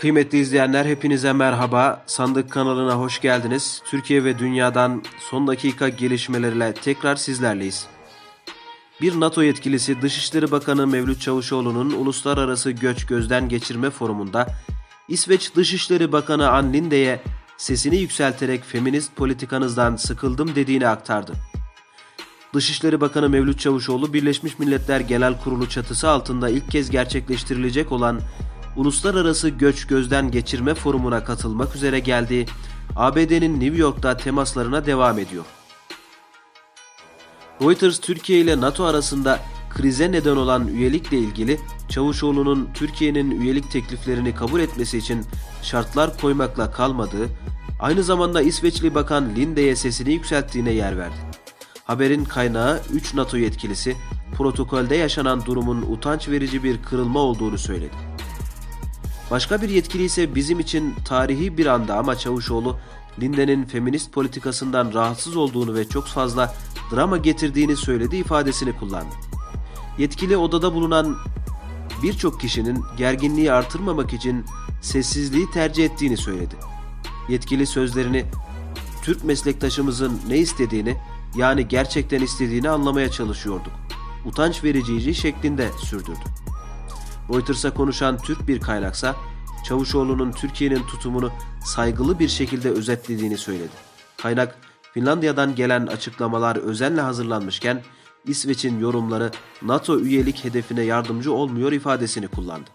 Kıymetli izleyenler hepinize merhaba. Sandık kanalına hoş geldiniz. Türkiye ve dünyadan son dakika gelişmelerle tekrar sizlerleyiz. Bir NATO yetkilisi Dışişleri Bakanı Mevlüt Çavuşoğlu'nun Uluslararası Göç Gözden Geçirme Forumu'nda İsveç Dışişleri Bakanı Ann Linde'ye sesini yükselterek feminist politikanızdan sıkıldım dediğini aktardı. Dışişleri Bakanı Mevlüt Çavuşoğlu Birleşmiş Milletler Genel Kurulu çatısı altında ilk kez gerçekleştirilecek olan Uluslararası Göç Gözden Geçirme Forumu'na katılmak üzere geldiği ABD'nin New York'ta temaslarına devam ediyor. Reuters Türkiye ile NATO arasında krize neden olan üyelikle ilgili Çavuşoğlu'nun Türkiye'nin üyelik tekliflerini kabul etmesi için şartlar koymakla kalmadığı, aynı zamanda İsveçli Bakan Linde'ye sesini yükselttiğine yer verdi. Haberin kaynağı 3 NATO yetkilisi protokolde yaşanan durumun utanç verici bir kırılma olduğunu söyledi. Başka bir yetkili ise bizim için tarihi bir anda ama Çavuşoğlu Linde'nin feminist politikasından rahatsız olduğunu ve çok fazla drama getirdiğini söyledi ifadesini kullandı. Yetkili odada bulunan birçok kişinin gerginliği artırmamak için sessizliği tercih ettiğini söyledi. Yetkili sözlerini Türk meslektaşımızın ne istediğini yani gerçekten istediğini anlamaya çalışıyorduk. Utanç verici şeklinde sürdürdü. Reuters'a konuşan Türk bir kaynaksa Çavuşoğlu'nun Türkiye'nin tutumunu saygılı bir şekilde özetlediğini söyledi. Kaynak Finlandiya'dan gelen açıklamalar özenle hazırlanmışken İsveç'in yorumları NATO üyelik hedefine yardımcı olmuyor ifadesini kullandı.